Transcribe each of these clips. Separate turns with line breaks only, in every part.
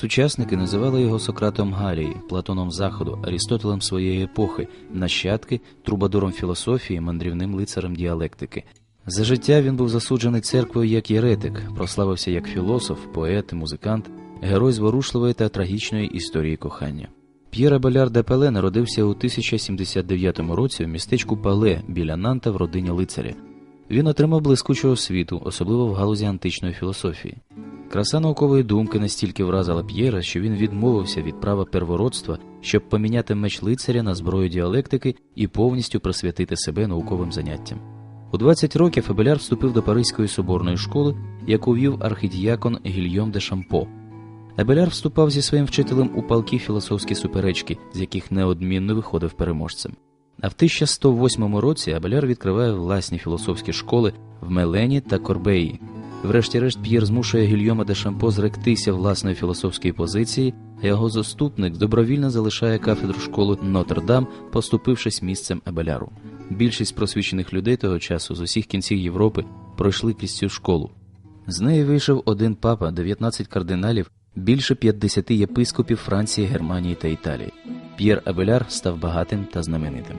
Сучасники називали його Сократом Галії, Платоном Заходу, Арістотелем своєї епохи, нащадки, трубадуром філософії, мандрівним лицарем діалектики. За життя він був засуджений церквою як єретик, прославився як філософ, поет, музикант, герой зворушливої та трагічної історії кохання. П'єр Абеляр де Пеле народився у 1079 році в містечку Пале біля Нанта в родині лицаря. Він отримав блискучу освіту, особливо в галузі античної філософії. Краса наукової думки настільки вразила П'єра, що він відмовився від права первородства, щоб поміняти меч лицаря на зброю діалектики і повністю присвятити себе науковим заняттям. У 20 років Абеляр вступив до Паризької соборної школи, яку вів архідіякон Гільйом де Шампо. Абеляр вступав зі своїм вчителем у палкі філософські суперечки, з яких неодмінно виходив переможцем. А в 1108 році Абеляр відкриває власні філософські школи в Мелені та Корбеї. Врешті-решт П'єр змушує Гільйома де Шампо зректися власної філософської позиції, а його заступник добровільно залишає кафедру школи Нотр-Дам, поступившись місцем Абеляру. Більшість просвічених людей того часу з усіх кінців Європи пройшли крізь цю школу. З неї вийшов один папа, 19 кардиналів, більше 50 єпископів Франції, Германії та Італії. П'єр Абеляр став багатим та знаменитим.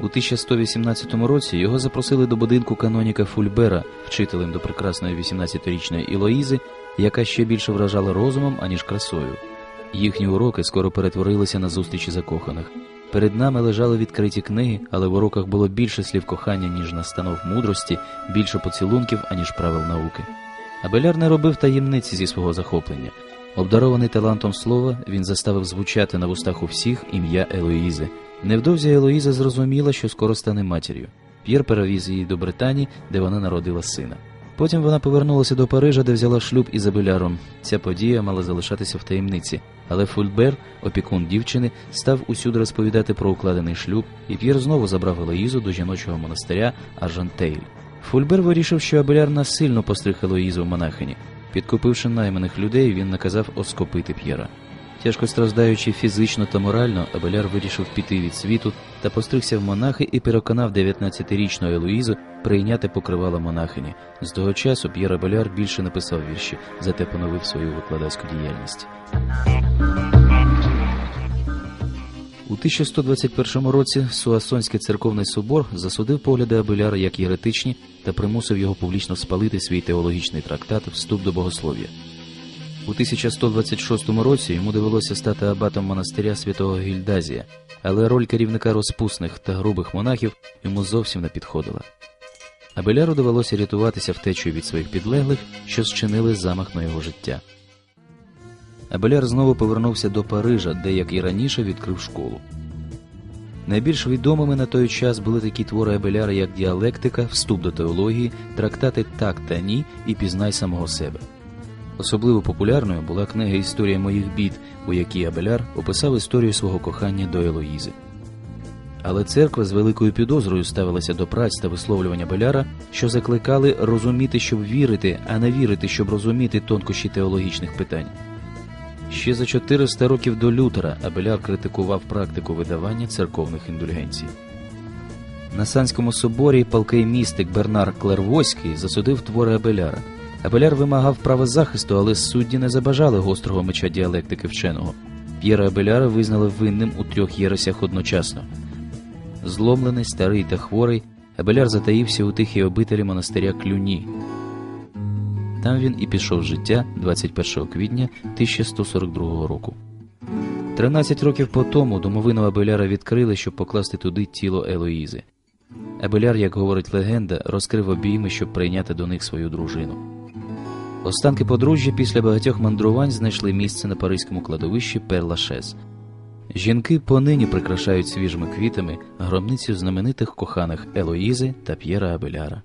У 1118 році його запросили до будинку каноніка Фульбера, вчителем до прекрасної 18-річної Ілоїзи, яка ще більше вражала розумом, аніж красою. Їхні уроки скоро перетворилися на зустрічі закоханих. Перед нами лежали відкриті книги, але в уроках було більше слів кохання, ніж настанов мудрості, більше поцілунків, аніж правил науки. Абеляр не робив таємниці зі свого захоплення. Обдарований талантом слова, він заставив звучати на вустах у всіх ім'я Елоїзи. Невдовзі Елоїза зрозуміла, що скоро стане матір'ю. П'єр перевіз її до Британії, де вона народила сина. Потім вона повернулася до Парижа, де взяла шлюб із Абеляром. Ця подія мала залишатися в таємниці, але Фульбер, опікун дівчини, став усюди розповідати про укладений шлюб, і П'єр знову забрав Елоїзу до жіночого монастиря Аржантейль. Фульбер вирішив, що Абеляр насильно постриг Елоїзу в монахині. Підкупивши найманих людей, він наказав оскопити П'єра. Тяжко страждаючи фізично та морально, Абеляр вирішив піти від світу та постригся в монахи і переконав 19-річну Елуїзу прийняти покривало монахині. З того часу П'єр Абеляр більше не писав вірші, зате поновив свою викладацьку діяльність. У 1121 році Суасонський церковний собор засудив погляди Абеляра як єретичні та примусив його публічно спалити свій теологічний трактат Вступ до богослов'я. У 1126 році йому довелося стати абатом монастиря святого Гільдазія, але роль керівника розпусних та грубих монахів йому зовсім не підходила. Абеляру довелося рятуватися втечею від своїх підлеглих, що зчинили замах на його життя. Абеляр знову повернувся до Парижа, де, як і раніше, відкрив школу. Найбільш відомими на той час були такі твори Абеляра, як діалектика, вступ до теології, трактати Так та ні і пізнай самого себе. Особливо популярною була книга Історія моїх бід, у якій Абеляр описав історію свого кохання до Елоїзи. Але церква з великою підозрою ставилася до праць та висловлювання Беляра, що закликали розуміти, щоб вірити, а не вірити, щоб розуміти тонкощі теологічних питань. Ще за 400 років до Лютера Абеляр критикував практику видавання церковних індульгенцій. На Санському соборі палкий містик Бернар Клервоський засудив твори Абеляра. Абеляр вимагав права захисту, але судді не забажали гострого меча діалектики вченого. П'єра Абеляра визнали винним у трьох єресях одночасно. Зломлений, старий та хворий, Абеляр затаївся у тихій обителі монастиря Клюні. Там він і пішов з життя 21 квітня 1142 року. Тринадцять років по тому домовину Абеляра відкрили, щоб покласти туди тіло Елоїзи. Абеляр, як говорить легенда, розкрив обійми, щоб прийняти до них свою дружину. Останки подружжя після багатьох мандрувань знайшли місце на паризькому кладовищі Перлашес. Жінки понині прикрашають свіжими квітами гробницю знаменитих коханих Елоїзи та П'єра Абеляра.